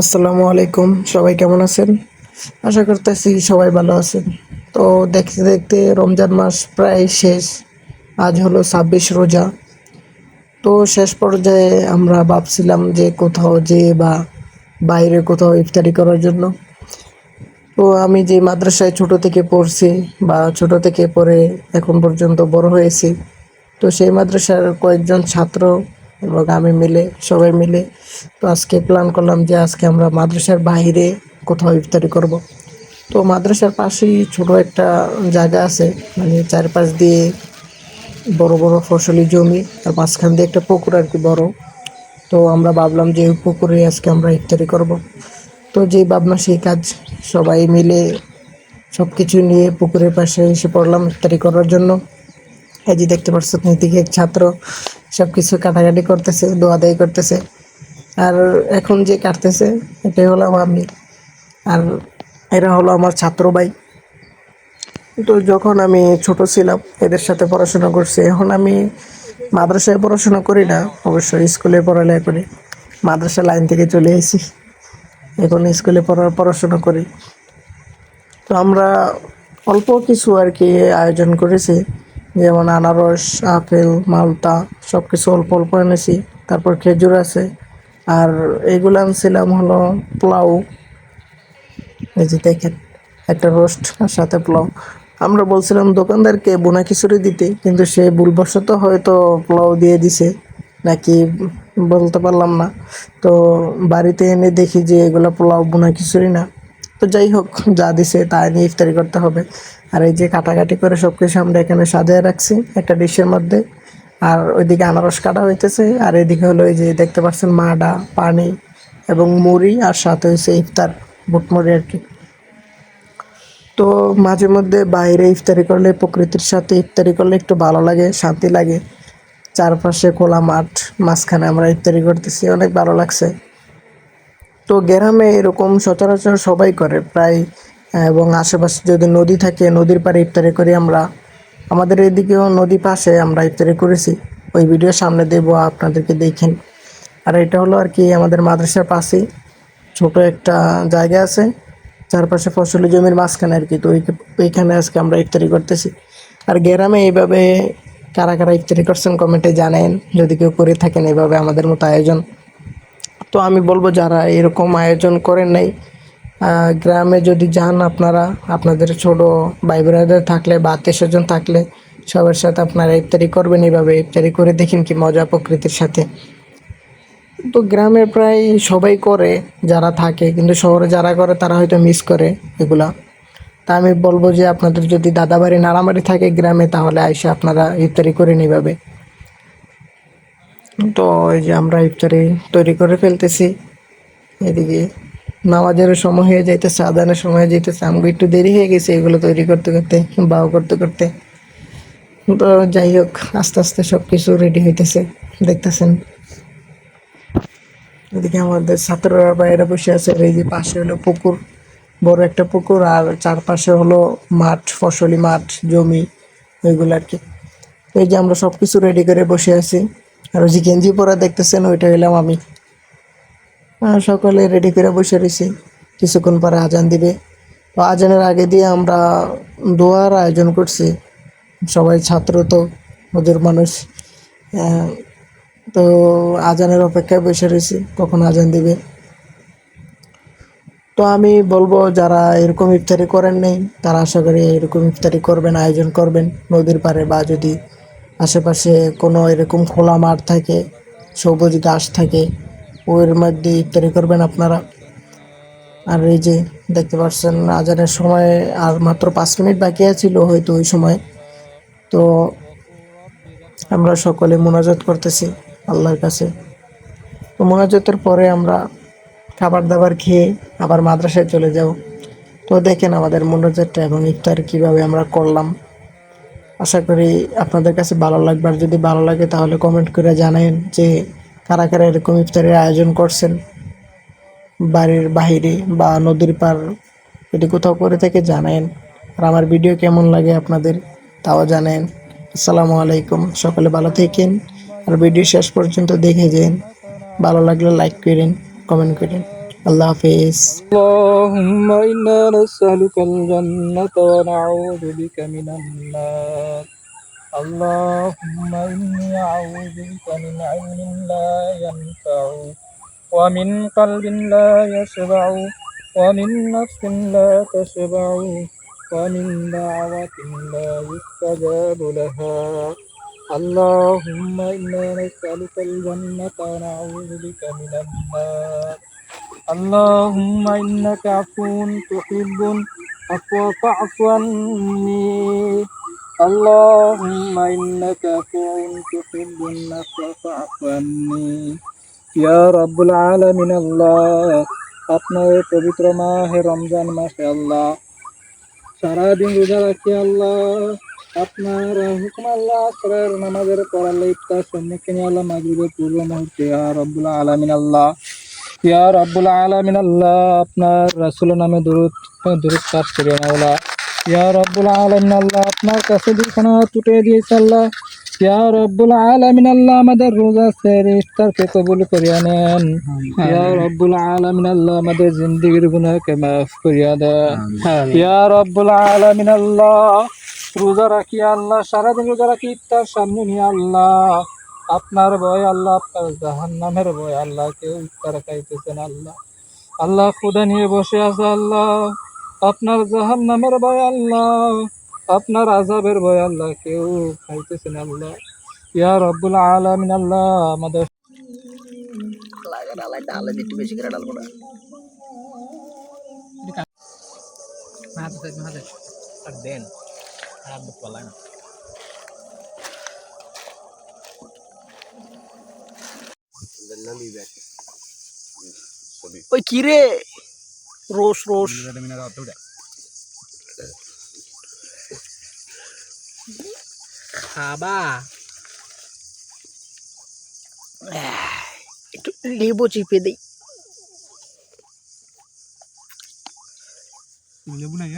আসসালামু আলাইকুম। সবাই কেমন আছেন? আশা করতেছি সবাই ভালো আছেন। তো দেখতে দেখতে রমজান মাস প্রায় শেষ। আজ হলো ছাব্বিশ রোজা। তো শেষ পর্যায়ে আমরা ভাবছিলাম যে কোথাও যে বা বাইরে কোথাও ইফতারি করার জন্য। তো আমি যে মাদ্রাসায় ছোট থেকে পড়ছি বা ছোট থেকে পড়ে এখন পর্যন্ত বড় হয়েছি, তো সেই মাদ্রাসার কয়েকজন ছাত্র এবং আমি মিলে, সবাই মিলে তো আজকে প্ল্যান করলাম যে আজকে আমরা মাদ্রাসার বাইরে কোথাও ইফতারি করব। তো মাদ্রাসার পাশেই ছোট একটা জায়গা আছে মানে চারপাশ দিয়ে বড় বড় ফসলি জমি আর মাঝখান দিয়ে একটা পুকুর আর কি বড়। তো আমরা ভাবলাম যে ওই পুকুরে আজকে আমরা ইফতারি করব। তো যে ভাবনা, সেই কাজ সবাই মিলে সব কিছু নিয়ে পুকুরের পাশে এসে পড়লাম ইফতারি করার জন্য। এই যে দেখতে পাচ্ছেন এদিকে এক ছাত্র সব কিছু কাটাকাটি করতেছে, দোয়া দায়ী করতেছে। আর এখন যে কাটতেছে, এটাই হলাম আমি আর এরা হলো আমার ছাত্র ভাই। তো যখন আমি ছোট ছিলাম, এদের সাথে পড়াশোনা করছি। এখন আমি মাদ্রাসায় পড়াশোনা করি না অবশ্যই স্কুলে পড়ালেখা করি। মাদ্রাসা লাইন থেকে চলে এসেছি এখন স্কুলে পড়ার পড়াশোনা করি। তো আমরা অল্প কিছু আর কি আয়োজন করেছি। যেমন আনারস, আপেল, মালটা সব কিছু অল্প অল্প এনেছি। তারপর খেজুর আছে। আর এগুলো আনছিলাম হলো পোলাও। এই যে দেখেন, একটা রোস্ট আর সাথে পোলাও। আমরা বলছিলাম, দোকানদারকে বোনা খিচুড়ি দিতে। কিন্তু সে ভুলবশত হয়তো পোলাও দিয়ে দিছে। নাকি বলতে পারলাম না। তো বাড়িতে এনে দেখি যে এগুলো পোলাও বোনা খিচুড়ি না। তো যাই হোক, যা দিছে তা নিয়ে ইফতারি করতে হবে। আর এই যে কাটাকাটি করে সব কিছু আমরা এখানে সাজিয়ে রাখছি একটা ডিশের মধ্যে। আর ওইদিকে আনারস কাটা হইতেছে, আর এদিকে হলো এই যে দেখতে পাচ্ছেন মাডা, পানি এবং মুড়ি, আর সাথে হয়েছে ইফতার বুটমুড়ি আর কি। তো মাঝে মধ্যে বাইরে ইফতারি করলে, প্রকৃতির সাথে ইফতারি করলে একটু ভালো লাগে, শান্তি লাগে। চারপাশে খোলা মাঠ, মাঝখানে আমরা ইফতারি করতেছি, অনেক ভালো লাগছে। তো গ্রামে এরকম সচরাচর সবাই করে প্রায়, এবং আশেপাশে যদি নদী থাকে, নদীর পাড়ে ইফতারি করি আমরা। আমাদের এদিকেও নদী পাশে আমরা ইফতারি করেছি। ওই ভিডিও সামনে দেবো, আপনাদেরকে দেখেন। আর এটা হলো আর কি আমাদের মাদ্রাসার পাশেই। ছোট একটা জায়গা আছে, চারপাশে ফসলি জমির মাঝখানে আর কি। তো ওই- ওইখানে আজকে আমরা ইফতারি করতেছি। আর গ্রামে এইভাবে কারা কারা ইফতারি করছেন কমেন্টে জানেন যদি কেউ করে থাকেন, এইভাবে আমাদের মতো আয়োজন। তো আমি বলব যারা এরকম আয়োজন করেন নাই গ্রামে যদি যান আপনারা, আপনাদের ছোট ভাই বোনেদের থাকলে বা আত্মীয় স্বজন থাকলে সবার সাথে আপনারা ইফতারি করবেন এইভাবে ইফতারি করে দেখেন কি মজা প্রকৃতির সাথে। তো গ্রামে প্রায় সবাই করে, যারা থাকে, কিন্তু শহরে যারা করে তারা হয়তো মিস করে এগুলা। তা আমি বলব যে আপনাদের যদি দাদাবাড়ি নাড়ামারি থাকে গ্রামে, তাহলে আইসে আপনারা ইফতারি করে নিভাবে তো এই যে আমরা ইফতারি তৈরি করে ফেলতেছি। এদিকে নামাজের সময় হয়ে যাইতেছে, আদানের সময় হয়ে যাইতেছে। আমাকে একটু দেরি হয়ে গেছে এগুলো তৈরি করতে করতে বাও করতে করতে। তো যাই হোক, আস্তে আস্তে সব কিছু রেডি হইতেছে, দেখতেছেন। এদিকে আমাদের ছাত্ররা বাইরে বসে আছে এই যে পাশে হলো পুকুর, বড় একটা পুকুর, আর চারপাশে হলো মাঠ, ফসলি মাঠ, জমি, ওইগুলো আর কি। এই যে আমরা সব কিছু রেডি করে বসে আছি। আর ওই যে গেঞ্জি পরা দেখতেছেন, ওইটা হইলাম আমি। সকালে রেডি করে বসে রয়েছি কিছুক্ষণ পরে আজান দিবে। তো আজানের আগে দিয়ে আমরা দোয়ার আয়োজন করছি। সবাই ছাত্র তো ওদের মানুষ। তো আজানের অপেক্ষায় বসে রয়েছি কখন আজান দিবে। তো আমি বলব, যারা এরকম ইফতারি করেন নেই, তারা আশা করি এরকম ইফতারি করবেন, আয়োজন করবেন। নদীর পাড়ে বা যদি আশেপাশে কোনো এরকম খোলা মাঠ থাকে, সবুজ ঘাস থাকে, ওর মধ্যে ইফতারি করবেন আপনারা। আর এই যে দেখতে পাচ্ছেন, আজানের সময় আর মাত্র পাঁচ মিনিট বাকি আছিল হয়তো ওই সময়। তো আমরা সকলে মোনাজাত করতেছি আল্লাহর কাছে। তো মোনাজাতের পরে আমরা খাবার দাবার খেয়ে আবার মাদ্রাসায় চলে যাব। তো দেখেন আমাদের মোনাজাতটা এবং ইফতার কীভাবে আমরা করলাম। আশা করি আপনাদের কাছে ভালো লাগবে। আর যদি ভালো লাগে, তাহলে কমেন্ট করে জানান যে কারা কারা এরকম ইফতারের আয়োজন করছেন। বাড়ির বাইরে বা নদীর পার, যদি কোথাও করে থেকে জানেন আর আমার ভিডিও কেমন লাগে আপনাদের, তাও জানেন আসসালামু আলাইকুম, সকালে ভালো থাকেন। আর ভিডিও শেষ পর্যন্ত দেখে যান। ভালো লাগলে লাইক করেন কমেন্ট করেন। আল্লাহ হাফেজ اللهم إنا نسألك الجنة ونعوذ بك من النار اللهم إني أعوذ بك من علم لا ينفع ومن قلب لا يشبع ومن نفس لا تشبع ومن دعوة لا يستجاب لها اللهم إنا نسألك الجنة ونعوذ بك من النار اللهم إنك عفو تحب العفو فاعف عني اللهم إنك عفو تحب العفو فاعف عني ইয়া রব্বুল আলামিন আল্লাহ আপনার এই পবিত্র মাহে রমজান মাসে আল্লাহ সারাদিন রোজা রাখি আল্লাহ আপনার হুকুম আল্লাহ আসরের নামাজের পড়ালে ইফতার সম্মুখীন আল্লাহ মাগরিবের পূর্ব মুহূর্তে ইয়া রব্বুল আলামিন আল্লাহ ইয়া রব্বুল আলামিন আল্লাহ আপনার রাসূলের নামে দরুদ দরুদ পাঠ করি মাওলা ইয়া রব্বুল আলামিন আল্লাহ আপনার কাছে দুখানা টুটে দিয়েছে আল্লাহ। ইয়া রব্বুল আলামিন আল্লাহ আমাদের রোজা সের ইফতারকে কবুল করিয়া নেন। ইয়া রব্বুল আলামিন আল্লাহ আমাদের জিন্দেগির গুনাহকে মাফ করিয়া দেন ইয়া রব্বুল আলামিন আল্লাহ রোজা রাখি আল্লাহ সারাদিন রোজা রাখি ইফতার সামনে নিয়ে আল্লাহ। আপনার ভয় আল্লাহ আপনার জাহান নামের ভয়, আল্লাহ কেউ ইফতার খাইতেছেন আল্লাহ। আল্লাহ খুদা নিয়ে বসে আছে আল্লাহ। আপনার জাহান নামের ভয় আল্লাহ। আপনার আজাবের ভয় আল্লাহ, কেউ খাইতেছেন আল্লাহ। ইয়া রব্বুল আলামিন আল্লাহ, আমাদের ওই কি রে? রোস রোস খাবা। আহ, একটু লেবু চিপে দিই। লেবু নাই